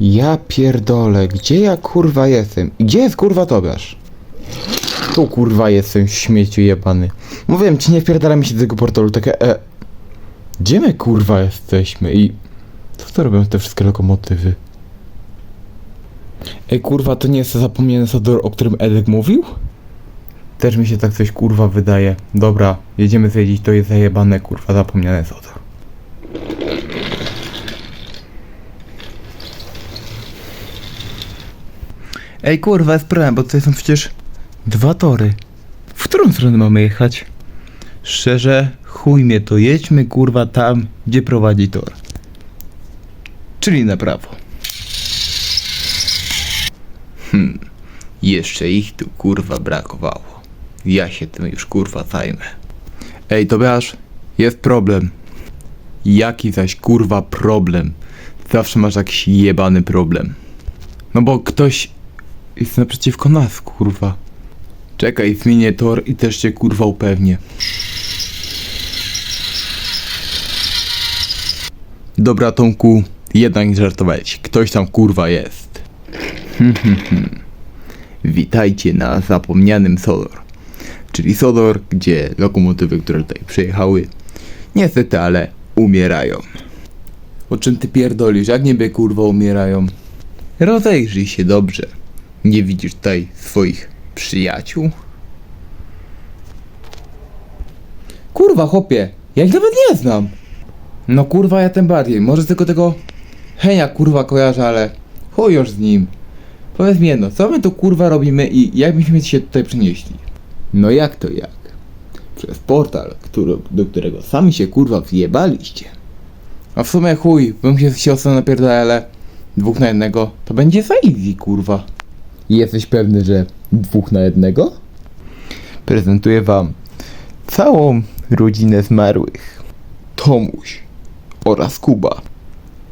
Ja pierdolę, gdzie ja kurwa jestem? Gdzie jest kurwa Tobiasz? Tu kurwa jestem, śmieciu jebany. Mówiłem ci, nie wpierdala mi się do tego portalu, takie e... Gdzie my kurwa jesteśmy i... Co to robią te wszystkie lokomotywy? Ej kurwa, to nie jest zapomniany Sodor, o którym Edek mówił? Też mi się tak coś kurwa wydaje. Dobra, jedziemy zwiedzić, to jest zajebane kurwa, zapomniane Sodor. Ej kurwa, jest problem, bo tutaj są przecież dwa tory. W którą stronę mamy jechać? Szczerze, chuj mnie to, jedźmy kurwa tam, gdzie prowadzi tor. Czyli na prawo. Hmm, jeszcze ich tu kurwa brakowało. Ja się tym już kurwa zajmę. Ej Tobiasz, jest problem. Jaki zaś kurwa problem? Zawsze masz jakiś jebany problem. No bo ktoś jest naprzeciwko nas, kurwa. Czekaj, zmienię tor i też cię kurwa upewnię. Dobra, Tomku, jednak nie żartowałeś. Ktoś tam kurwa jest. Witajcie na zapomnianym Sodor. Czyli Sodor, gdzie lokomotywy, które tutaj przyjechały, niestety, ale umierają. O czym ty pierdolisz? Jak niby kurwa umierają? Rozejrzyj się dobrze. Nie widzisz tutaj swoich przyjaciół? Kurwa, chłopie, ja ich nawet nie znam. No kurwa, ja tym bardziej. Może tylko tego Henia kurwa kojarzę, ale chuj już z nim. Powiedz mi jedno, co my tu kurwa robimy i jak byśmy się tutaj przenieśli? No jak to jak? Przez portal, który, do którego sami się kurwa wjebaliście. A w sumie chuj, bym się siostrą napierdalał, ale dwóch na jednego to będzie za easy kurwa. Jesteś pewny, że dwóch na jednego? Prezentuję wam całą rodzinę zmarłych. Tomuś oraz Kuba.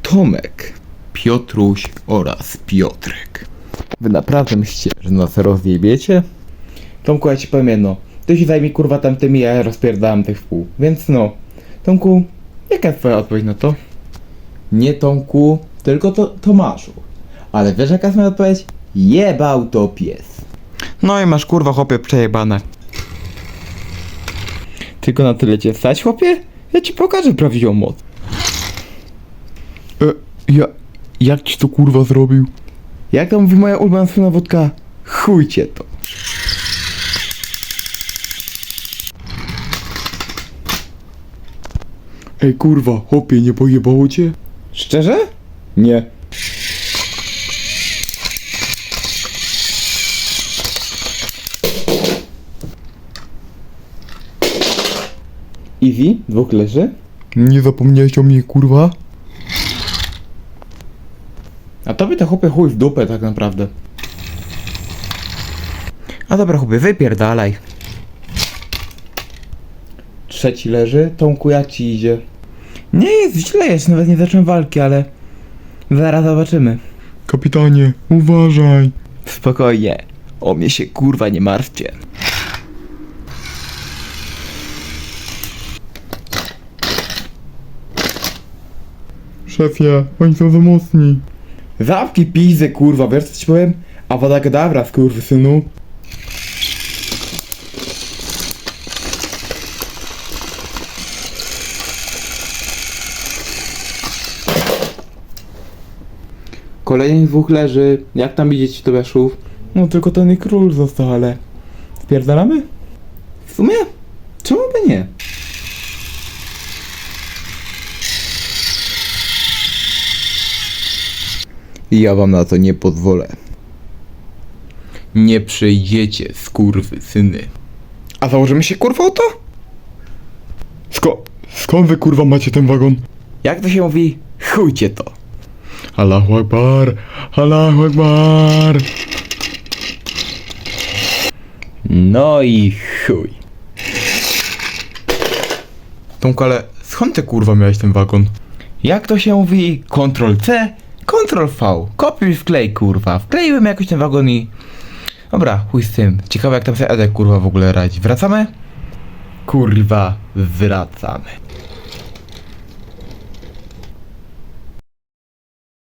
Tomek, Piotruś oraz Piotrek. Wy naprawdę myślicie, że nas rozjebiecie? Tomku, ja ci powiem jedno. Ty się zajmij kurwa tamtymi, ja rozpierdałem tych w pół. Więc no. Tomku, jaka jest twoja odpowiedź na to? Nie Tomku, tylko to Tomaszu. Ale wiesz jaka jest moja odpowiedź? Jebał to pies. No i masz kurwa chłopie przejebane. Tylko na tyle cię stać chłopie? Ja ci pokażę prawdziwą moc. E, ja... Jak ci to kurwa zrobił? Jak to mówi moja ulubiona słynna wódka? Chujcie to. Ej kurwa, chłopie, nie pojebało cię? Szczerze? Nie. Easy? Dwóch leży? Nie zapomniałeś o mnie, kurwa? A tobie to chłopie chuj w dupę tak naprawdę. A dobra chłopie, wypierdalaj. Trzeci leży, Tomku jak ci idzie? Nie jest źle, jeszcze nawet nie zacząłem walki, ale... Zaraz zobaczymy. Kapitanie, uważaj. Spokojnie, o mnie się kurwa nie martwcie. Szefie, oni są za mocni. Zapki pizzy kurwa, wiesz co ci powiem? A woda gadawra synu. Kolejnych dwóch leży. Jak tam idzie Tobiaszów? No tylko ten król został, ale... Spierdalamy? W sumie? Czemu by nie? Ja wam na to nie pozwolę. Nie przejdziecie, skurwy syny. A założymy się kurwa o to? Sko... Skąd wy kurwa macie ten wagon? Jak to się mówi? Chujcie to. Allahu Akbar, Allahu Akbar. No i chuj. Tomku, ale skąd ty kurwa miałeś ten wagon? Jak to się mówi? Ctrl C, Ctrl V. Kopiuj wklej kurwa. Wkleiłem jakoś ten wagon i... Dobra, chuj z tym. Ciekawe jak tam sobie Edek kurwa w ogóle radzi. Wracamy? Kurwa, wracamy.